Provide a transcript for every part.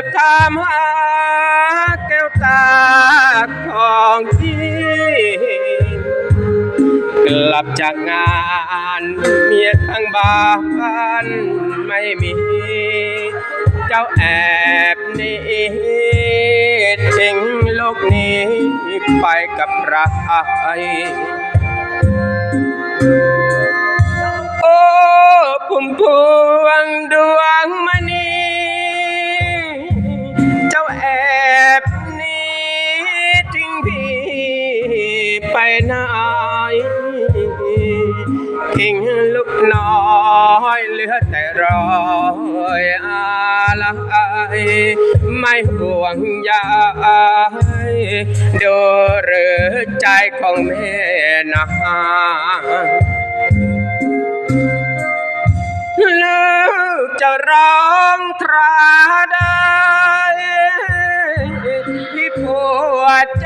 บตามหาแก้วตาของพี่กลับจากงานเมียทั้งบ้านไม่มี เจ้าแอบนี้ทิ้งลูกนี้ไปกับใครโอ้พุ่มพว ทิ้งลูกน้อยเหลือแต่รอยอะไรไม่ห่วงใยดูหรือใจของแม่นางลูกจะร้องทราได้ที่ปวดใจ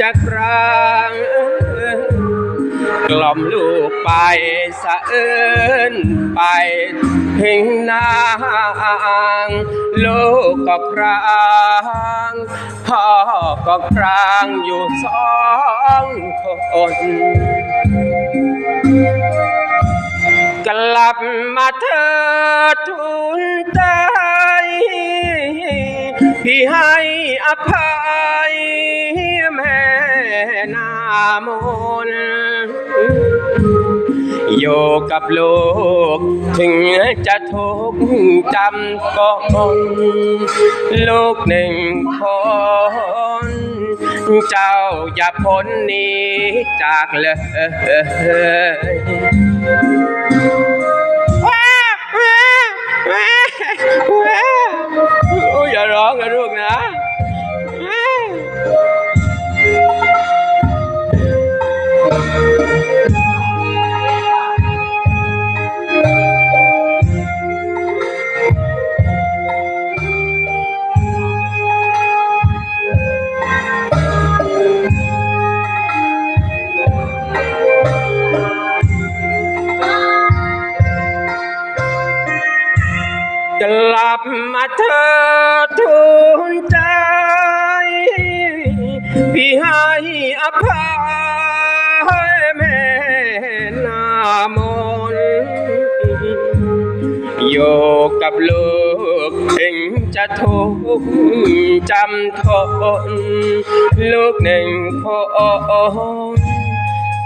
จะครางกล่อมลูกไปสะเอินไปถึงนางลูกก็ครางพ่อก็ครางอยู่สองคนกลับมาเธอทุนใจพี่ให้อภัย นามนอยู่กับโลก ถึงจะทุกข์จำก็นลูกหนึ่งคนเจ้าอย่าพ้นนี้จากเลย กลับมาเธอทุนใจ พี่ให้อภัยแม่นามนอยู่กับลูกถึงจะทุกข์จำทนลูกหนึ่งคน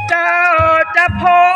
เจ้าจะพ้นหนี้จา